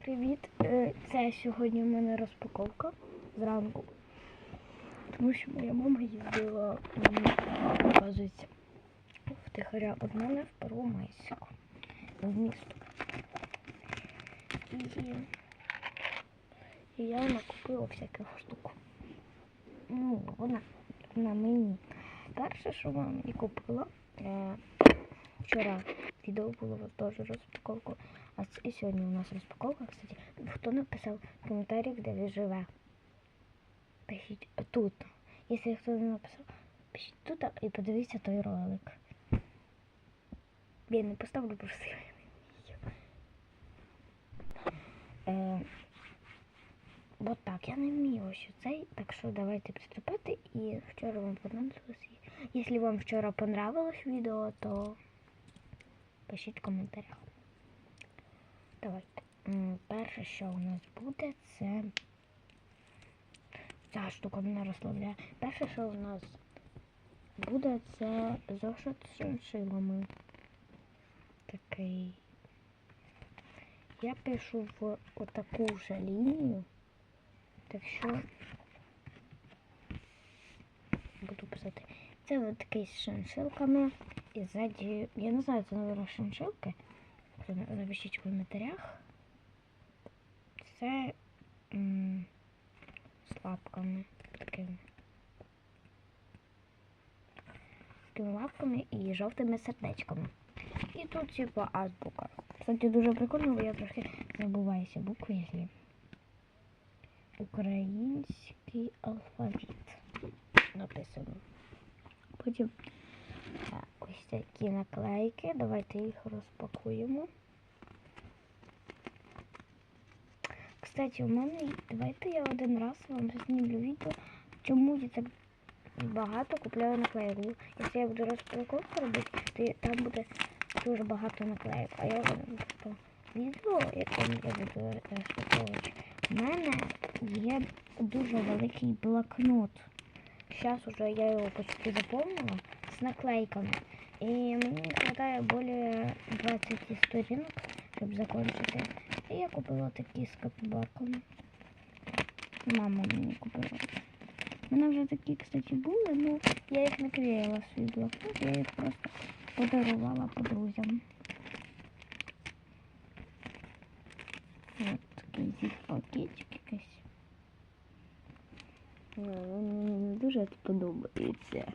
Привіт! Е, Це сьогодні в мене розпаковка зранку. Тому що моя мама їздила, м, оказується, в Тихаря од мене в Первомайську, в місто. І, і я накупила всяких штук. Ну, вона на мені. Перше, що вона мені купила, е, вчора відео було теж розпаковка. А і сьогодні у нас розпаковка, кстати. Хто написав в коментарях, де він живе? Пишіть тут. Якщо хто не написав, пишіть тут і подивіться той ролик. Я не поставлю просто. Е, от так, я не вмію ось цей, так що давайте приступати. І вчора вам понравилось. Якщо вам вчора понравилось відео, то пишіть в коментарях. Перше, що у нас буде, це ця штука мене розслабляє. Перше, що у нас буде, це зошит з шиншилами. Такий. Я пишу в отаку ж лінію. Так що буду писати. Це от такий з шиншилками. І ззаді, я не знаю, це, мабуть, шиншилки. Напишіть в коментарях. Це м, з лапками такими. Такими лапками і жовтими сердечками. І тут типа азбука. Кстати, дуже прикольно, бо я трошки забуваюся букви, якщо. Український алфавіт написано. Потім ось такі наклейки. Давайте їх розпакуємо. Кстати, у мене давайте я один раз вам знімлю відео, чому я так багато купляю наклеїк. Ну, Якщо я буду розпаковку робити, то там буде дуже багато наклеїк. А я по відео, яким я буду розпаковувати, у мене є дуже великий блокнот. Зараз уже я його почти заповнила з наклейками. І мені не вистачає більше 20 сторінок, щоб закінчити. І я купила такі з капібарками. Мама мені купила. У мене вже такі, кстати, були, але я їх не клеїла в свій блокнот, я їх просто подарувала подрузям. Ось такий зі пакетик якийсь. Ну, він мені не дуже подобається.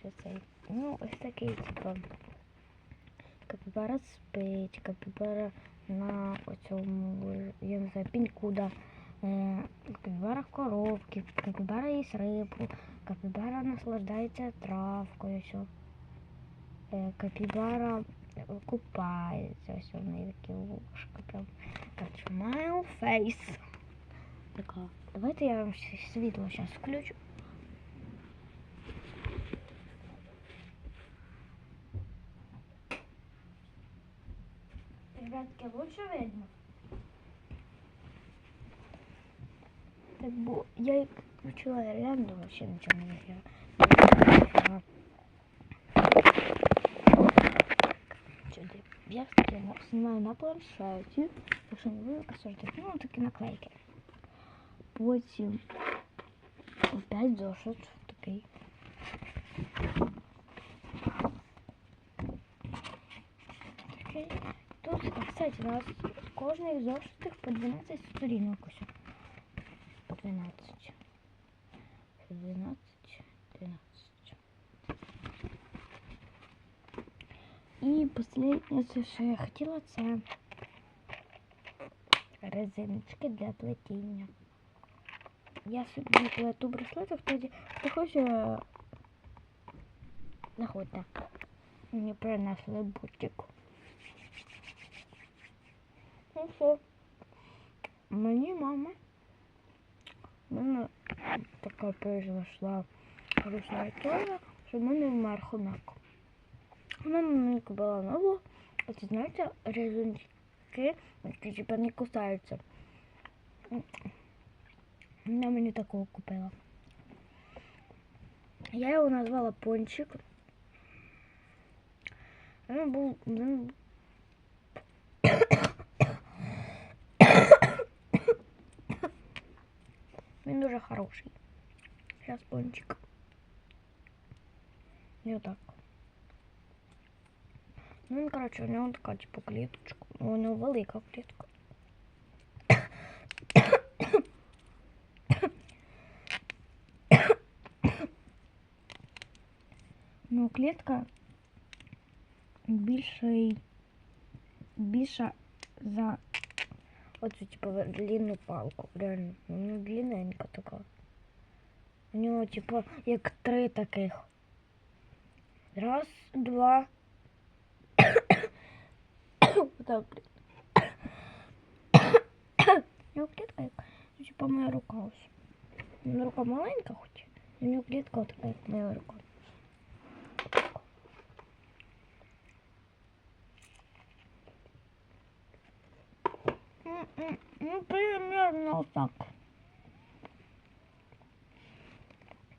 Що цей? Ну, ось такий, типу, Капібара спить, капібара на оцьому, я не знаю, пінькуда, е, капібара в коробці, капібара їсть рибу, капібара наслаждається травкою, що е, капібара купається, ось у неї такі вушка, прям smile face. Така. Давайте я вам світло зараз включу. Ребятки, лучше видно? Так, бо я їх включила реально вообще нічого не. Чуди. Я снимаю на планшеті, якщо не велика сортик, ну такі наклейки. Потім опять зошит такий. Такий. Тут, кстати, у нас кожний зошитих по 12 сторінок ось. По 12. По 12, 12. І останнє, що я хотіла, це резиночки для плетіння. Я собі плету браслети, хто, хто хоче, заходьте. Мені принесли бутик. Що, мені мама, в мене така произошла грустна історія, що в мене вмер хомяк. Вона мені купила нову, а це знаєте, резинки, які типа не кусаються. Вона мені такого купила. Я його назвала Пончик. Він був. Він... дуже хороший. Сейчас пончик. І отак. Ну, він, коротше, у нього така, типу, кліточка. Ну, у нього велика клітка. Ну, клітка більший, більша за оцю, типу, длинну палку. Реально. У нього длинненька така. У нього, типу, як три таких. Раз, два. Так, блін. У нього клітка як, ну, типу, моя рука. У мене рука маленька хоч. У нього клітка така, як моя рука. Ну, примерно так.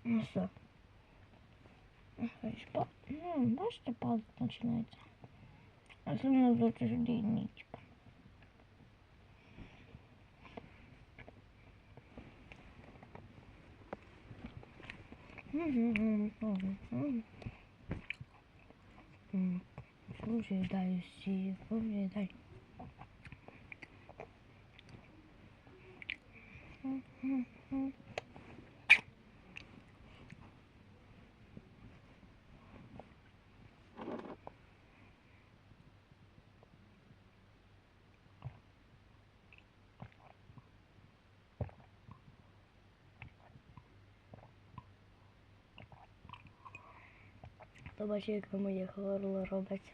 Ну все. Ну, бачите, палец начинается. Особенно в утверждении, типа. Слушай, дай, си, слушай, дай. То бачу, як моє горло робить.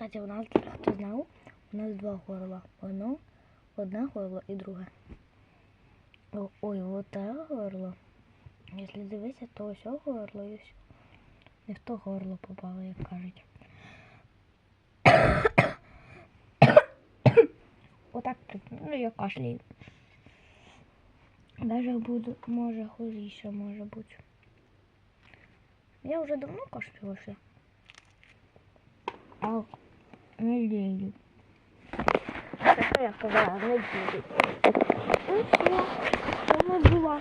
Кстати, у нас, хто знав, у нас два горла. Одно, одне горло і друге. О, ой, вот те горло. Якщо дивитися, то ось горло і ось. Не в то горло попало, як кажуть. Отак, ну я кашляю. Даже буду, може, хуже може бути. Я вже давно кашлювався. А неділю. Це я сказала, неділю. Ну все, з вами була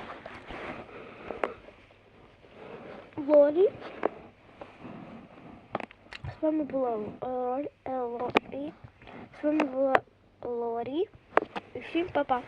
Лорі. З вами була Лорі. З вами була Лорі. Всім па-па.